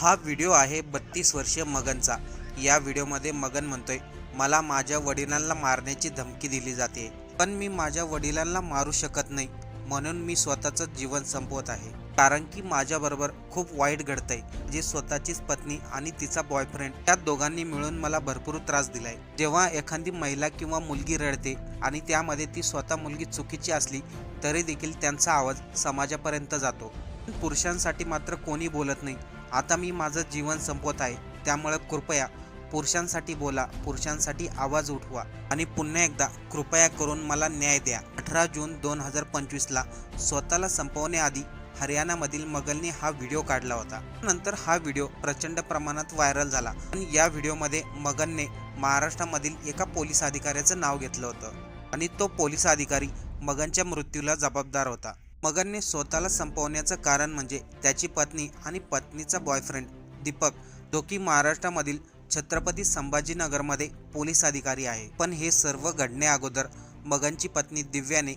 हा व्हिडिओ आहे बत्तीस वर्षीय मगनचा. या व्हिडिओमध्ये मगन म्हणतोय मला माझ्या वडिलांना मारण्याची धमकी दिली जाते पण मी माझ्या वडिलांना मारू शकत नाही म्हणून मी स्वतःचं जीवन संपवत आहे. कारण की माझ्याबरोबर खूप वाईट घडतंय जे स्वतःचीच पत्नी आणि तिचा बॉयफ्रेंड त्या दोघांनी मिळून मला भरपूर त्रास दिलाय. जेव्हा एखादी महिला किंवा मुलगी रडते आणि त्यामध्ये ती स्वतः मुलगी चुकीची असली तरी देखील त्यांचा आवाज समाजापर्यंत जातो. पुरुषांसाठी मात्र कोणी बोलत नाही आता मी माझं जीवन संपवत आहे. त्यामुळे कृपया पुरुषांसाठी बोला पुरुषांसाठी आवाज उठवा आणि पुन्हा एकदा कृपया करून मला न्याय द्या. अठरा जून दोन हजार पंचवीसला स्वतःला संपवण्याआधी हरियाणामधील मगलने हा व्हिडिओ काढला होता. नंतर हा व्हिडिओ प्रचंड प्रमाणात व्हायरल झाला आणि या व्हिडिओमध्ये मगनने महाराष्ट्रामधील एका पोलीस अधिकाऱ्याचं नाव घेतलं होतं आणि तो पोलीस अधिकारी मगनच्या मृत्यूला जबाबदार होता. मगनने स्वतःला संपवण्याचं कारण म्हणजे त्याची पत्नी आणि पत्नीचा बॉयफ्रेंड दीपक. जो की महाराष्ट्रामधील छत्रपती संभाजीनगरमध्ये पोलीस अधिकारी आहे. पण हे सर्व घडण्या अगोदर मगनची पत्नी दिव्याने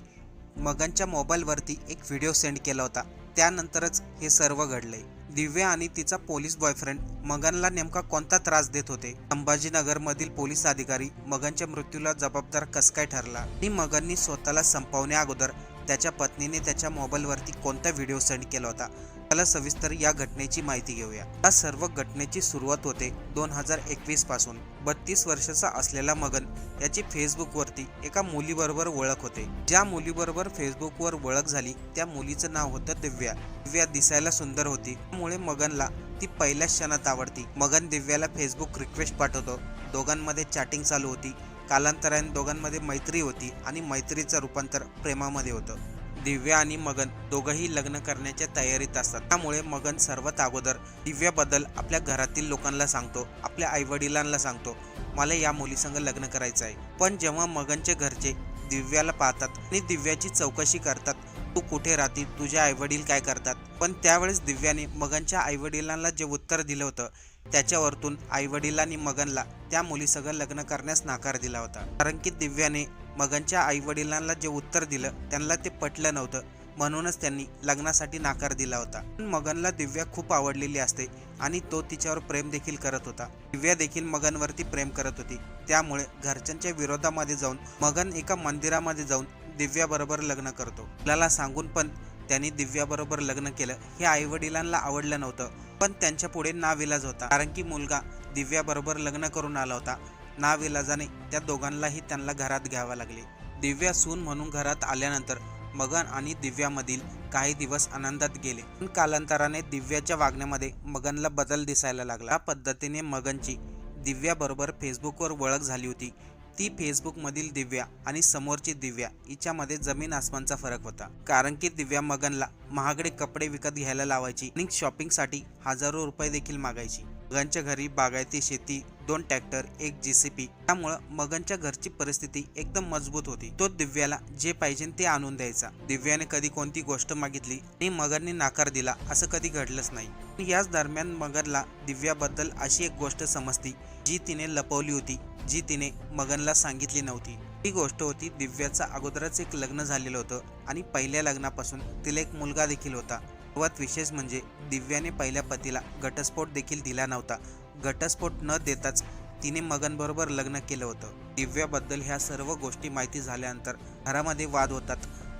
मगनच्या मोबाईलवरती एक व्हिडिओ सेंड केला होता. त्यानंतरच हे सर्व घडले. दिव्या आणि तिचा पोलीस बॉयफ्रेंड मगनला नेमका कोणता त्रास देत होते? संभाजीनगरमधील पोलीस अधिकारी मगनच्या मृत्यूला जबाबदार कस काय ठरला? आणि मगननी स्वतःला संपवण्या अगोदर त्याच्या पत्नीने त्याच्या मोबाईलवरती कोणता व्हिडिओ सेंड केला होता? त्याला सविस्तर या घटनेची माहिती घेऊया. या सर्व घटनेची सुरुवात होते दोन हजार एकवीसपासून. बत्तीस वर्षाचा असलेला मगन याची फेसबुकवरती एका मुलीबरोबर ओळख होते. ज्या मुलीबरोबर फेसबुकवर ओळख झाली त्या मुलीचं नाव होतं दिव्या. दिव्या दिसायला सुंदर होती. त्यामुळे मगनला ती पहिल्या क्षणात आवडती. मगन दिव्याला फेसबुक रिक्वेस्ट पाठवतो. दोघांमध्ये चॅटिंग चालू होती. कालांतराने दोघांमध्ये मैत्री होती आणि मैत्रीचं रूपांतर प्रेमामध्ये होतं. दिव्या आणि मगन दोघंही लग्न करण्याच्या तयारीत असतात. त्यामुळे मगन सर्वात अगोदर दिव्याबद्दल आपल्या घरातील लोकांना सांगतो आपल्या आईवडिलांना सांगतो मला या मुलीसंग लग्न करायचं आहे. पण जेव्हा मगनचे घरचे दिव्याला पाहतात आणि दिव्याची चौकशी करतात तू कुठे राहती? तुझे आईवडील काय करतात? पण त्यावेळेस दिव्याने मगनच्या आईवडिलांना जे उत्तर दिलं होतं त्याच्यावरतून आईवडिलांनी मगनला त्या मुलीसंग लग्न करण्यास नकार दिला होता. कारण की दिव्याने मगनच्या आईवडिलांना जे उत्तर दिलं त्यांना ते पटलं नव्हतं. म्हणूनच त्यांनी लग्नासाठी नकार दिला होता. पण मगनला दिव्या खूप आवडलेली असते आणि तो तिच्यावर प्रेम देखील करत होता. दिव्या देखील मगनवरती प्रेम करत होती. त्यामुळे घरच्यांच्या विरोधामध्ये जाऊन मगन एका मंदिरामध्ये जाऊन दिव्याबरोबर लग्न करतो. आपल्याला सांगून पण त्यांनी दिव्याबरोबर लग्न केलं हे आईवडिलांना आवडलं नव्हतं. पण त्यांच्या पुढे नाविलाज होता. कारण की मुलगा दिव्याबरोबर लग्न करून आला होता. नाविलाजाने त्या दोघांनाही त्यांना घरात घ्यावा लागले. दिव्या सून म्हणून घरात आल्यानंतर मगन आणि दिव्यामधील काही दिवस आनंदात गेले. पण कालांतराने दिव्याच्या वागण्यामध्ये मगनला बदल दिसायला लागला. पद्धतीने मगनची दिव्याबरोबर फेसबुकवर ओळख झाली होती. ती फेसबुकमधील दिव्या आणि समोरची दिव्या हिच्यामध्ये जमीन आसमानचा फरक होता. कारण की दिव्या मगनला महागडे कपडे विकत घ्यायला लावायची आणि शॉपिंगसाठी हजारो रुपये देखील मागायची. मगनच्या घरी बागायती शेती दोन ट्रॅक्टर एक जीसीपी त्यामुळं मगनच्या घरची परिस्थिती एकदम मजबूत होती. तो दिव्याला जे पाहिजे ते आणून द्यायचा. दिव्याने कधी कोणती गोष्ट मागितली आणि मगनने नाकार दिला असं कधी घडलंच नाही. याच दरम्यान मगनला दिव्याबद्दल अशी एक गोष्ट समजती जी तिने लपवली होती. जी तिने मगनला सांगितली नव्हती. ही गोष्ट होती दिव्याचं अगोदरच एक लग्न झालेलं होतं आणि पहिल्या लग्नापासून तिला एक मुलगा देखील होता. सर्वात विशेष म्हणजे दिव्याने पहिल्या पतीला घटस्फोट देखील दिला नव्हता. घटस्फोट न देताच तिने मगनबरोबर लग्न केलं होतं. दिव्याबद्दल ह्या सर्व गोष्टी माहिती झाल्यानंतर घरामध्ये वाद होतात.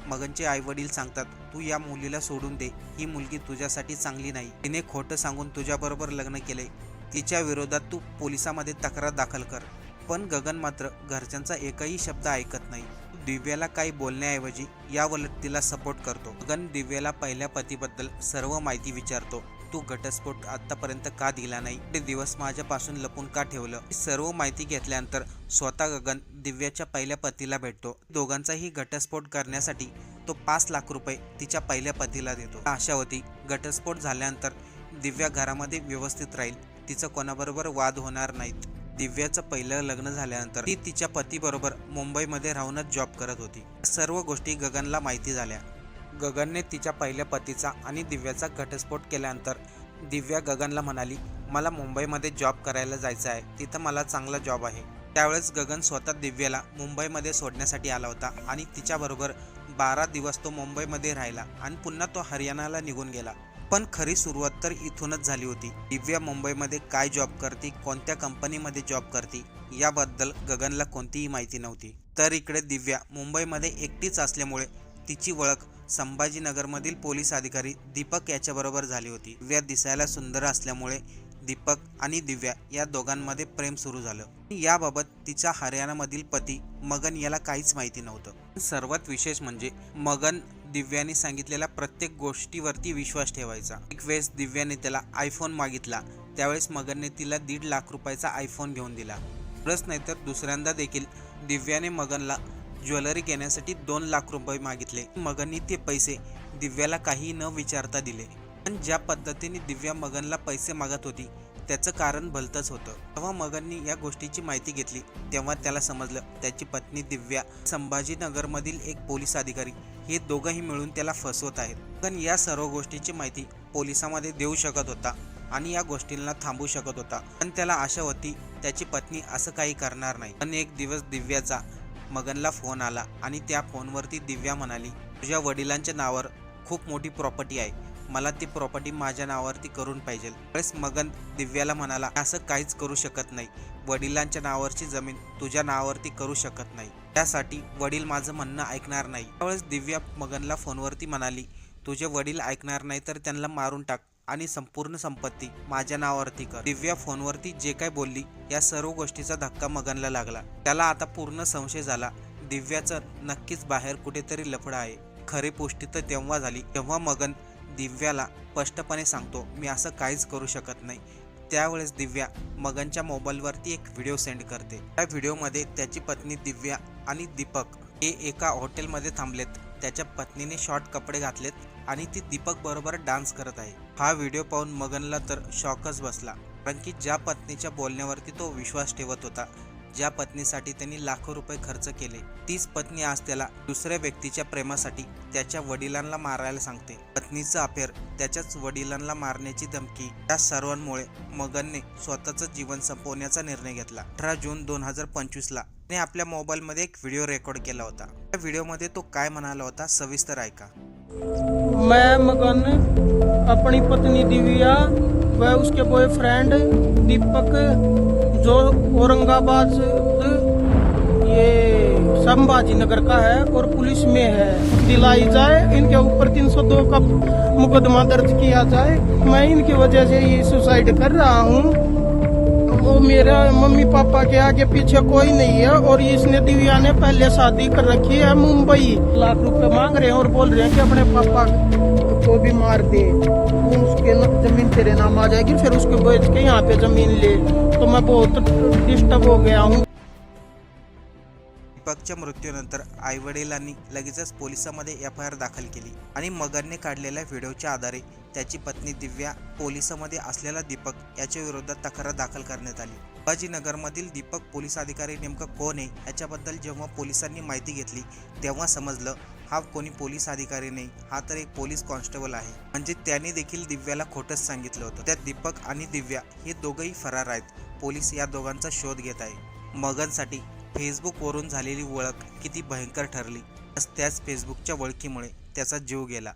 मगनचे आई वडील सांगतात तू या मुलीला सोडून दे. ही मुलगी तुझ्यासाठी चांगली नाही. तिने खोटं सांगून तुझ्याबरोबर लग्न केले तिच्या विरोधात तू पोलिसामध्ये तक्रार दाखल कर. पण गगन मात्र घरच्यांचा एकही शब्द ऐकत नाही. दिव्याला काही बोलण्याऐवजी यावलट तिला सपोर्ट करतो. गगन दिव्याला पहिल्या पतीबद्दल सर्व माहिती विचारतो. तू घटस्फोट आतापर्यंत का दिला नाही? ते दिवस माझ्यापासून लपून का ठेवलं? सर्व माहिती घेतल्यानंतर स्वतः गगन दिव्याच्या पहिल्या पतीला भेटतो. दोघांचाही घटस्फोट करण्यासाठी तो पाच लाख रुपये तिच्या पहिल्या पतीला देतो. आशा होती घटस्फोट झाल्यानंतर दिव्या घरामध्ये व्यवस्थित राहील. तिचं कोणाबरोबर वाद होणार नाहीत. दिव्याचं पहिलं लग्न झाल्यानंतर ती तिच्या पतीबरोबर मुंबईमध्ये राहूनच जॉब करत होती. सर्व गोष्टी गगनला माहिती झाल्या. गगनने तिच्या पहिल्या पतीचा आणि दिव्याचा घटस्फोट केल्यानंतर दिव्या गगनला म्हणाली मला मुंबईमध्ये जॉब करायला जायचं आहे. तिथं मला चांगला जॉब आहे. त्यावेळेस गगन स्वतः दिव्याला मुंबईमध्ये सोडण्यासाठी आला होता आणि तिच्याबरोबर बारा दिवस तो मुंबईमध्ये राहिला आणि पुन्हा तो हरियाणाला निघून गेला. पण खरी सुरुवात तर इथूनच झाली होती. दिव्या मुंबईमध्ये काय जॉब करते कोणत्या कंपनीमध्ये जॉब करते याबद्दल गगनला कोणतीही माहिती नव्हती. तर इकडे दिव्या मुंबईमध्ये एकटीच असल्यामुळे तिची ओळख संभाजीनगरमधील पोलीस अधिकारी दीपक याच्याबरोबर झाली होती. दिव्या दिसायला सुंदर असल्यामुळे दीपक आणि दिव्या या दोघांमध्ये प्रेम सुरू झालं. याबाबत तिच्या हरियाणामधील पती मगन याला काहीच माहिती नव्हतं. सर्वात विशेष म्हणजे मगन दिव्याने सांगितलेल्या प्रत्येक गोष्टीवरती विश्वास ठेवायचा. एक वेळेस दिव्याने त्याला आयफोन मागितला. त्यावेळेस मगनने तिला दीड लाख रुपयाचा आयफोन घेऊन दिला. एवढंच नाही तर दुसऱ्यांदा देखील दिव्याने मगनला ज्वेलरी घेण्यासाठी दोन लाख रुपये मागितले. मगननी ते पैसे दिव्याला काही न विचारता दिले. पण ज्या पद्धतीने दिव्या मगनला पैसे मागत होती त्याचं कारण भलतंच होतं. तेव्हा मगननी या गोष्टीची माहिती घेतली. तेव्हा त्याला समजलं त्याची पत्नी दिव्या संभाजीनगरमधील एक पोलीस अधिकारी हे दोघंही मिळून त्याला फसवत आहेत. पण या सर्व गोष्टीची माहिती पोलिसामध्ये देऊ शकत होता आणि या गोष्टींना थांबवू शकत होता. पण त्याला आशा होती त्याची पत्नी असं काही करणार नाही. पण एक दिवस दिव्याचा मगनला फोन आला आणि त्या फोनवरती दिव्या म्हणाली तुझ्या वडिलांच्या नावावर खूप मोठी प्रॉपर्टी आहे. मला ती प्रॉपर्टी माझ्या नावावरती करून पाहिजे. त्यावेळेस मगन दिव्याला म्हणाला असं काहीच करू शकत नाही. वडिलांच्या नावावरची जमीन तुझ्या नावावरती करू शकत नाही. त्यासाठी वडील माझं म्हणणं ऐकणार नाही. त्यावेळेस दिव्या मगनला फोनवरती म्हणाली तुझे वडील ऐकणार नाही तर त्यांना मारून टाक आणि संपूर्ण संपत्ती माझ्या नावावरती कर. दिव्या फोनवरती जे काय बोलली या सर्व गोष्टीचा धक्का मगनला लागला. त्याला आता पूर्ण संशय झाला. दिव्याचं नक्कीच बाहेर कुठेतरी लफडं आहे. खरी पुष्टी तर तेव्हा झाली. तेव्हा मगन दिव्याला स्पष्टपणे सांगतो मी असं काहीच करू शकत नाही. त्यावेळेस दिव्या मगनच्या मोबाईलवरती एक व्हिडिओ सेंड करते. त्या व्हिडिओमध्ये त्याची पत्नी दिव्या आणि दीपक हे एका हॉटेलमध्ये थांबलेत. त्याच्या पत्नीने शॉर्ट कपडे घातलेत आणि ती दीपक बरोबर डान्स करत आहे. हा व्हिडिओ पाहून मगनला तर शॉकच बसला कारण की ज्या पत्नीच्या बोलण्यावरती तो विश्वास ठेवत होता ज्या पत्नीसाठी त्यांनी लाखो रुपये खर्च केले तीच पत्नी आज त्याला दुसऱ्या व्यक्तीच्या प्रेमासाठी त्याच्या वडिलांना मारायला सांगते. पत्नीचं अफेअर त्याच्याच वडिलांना मारण्याची धमकी या सर्वांमुळे मगनने स्वतःचं जीवन संपवण्याचा निर्णय घेतला. अठरा जून दोन हजार पंचवीसला त्याने आपल्या मोबाईलमध्ये एक व्हिडिओ रेकॉर्ड केला होता. त्या व्हिडिओमध्ये तो काय म्हणाला होता सविस्तर ऐका. मैं मगन अपनी पत्नी दिव्या व उसके बॉयफ्रेंड दीपक जो औरंगाबाद ये संभाजी नगर का है और पुलिस में है। दिलाई जाए, इनके ऊपर 302 का मुकदमा दर्ज किया जाए, मैं इनकी वजह से ये सुसाइड कर रहा हूँ। वो मेरा मम्मी पापा के आगे पीछे कोई नहीं है और इसने दिव्या ने पहले शादी कर रखी है मुंबई। लाख रुपए मांग रहे हैं और बोल रहे हैं कि अपने पापा को भी मार दे। उसके जमीन तेरे नाम आ जाएगी फिर उसके बेच के यहाँ पे जमीन ले। तो मैं बहुत डिस्टर्ब हो गया हूँ। दीपकच्या मृत्यूनंतर आईवडिलांनी लगेचच पोलिसांमध्ये एफ आय आर दाखल केली आणि मगनने काढलेल्या व्हिडिओच्या आधारे त्याची पत्नी दिव्या पोलिसांमध्ये असलेला दीपक याच्या विरोधात तक्रार दाखल करण्यात आली. संभाजीनगरमधील दीपक पोलीस अधिकारी नेमकं कोण आहे याच्याबद्दल जेव्हा पोलिसांनी माहिती घेतली तेव्हा समजलं हा कोणी पोलीस अधिकारी नाही हा तर एक पोलीस कॉन्स्टेबल आहे. म्हणजे त्याने देखील दिव्याला खोटंच सांगितलं होतं. त्यात दीपक आणि दिव्या हे दोघंही फरार आहेत. पोलीस या दोघांचा शोध घेत आहे. मगनसाठी फेसबुकवरून झालेली ओळख किती भयंकर ठरली. त्याच फेसबुकच्या ओळखीमुळे त्याचा जीव गेला.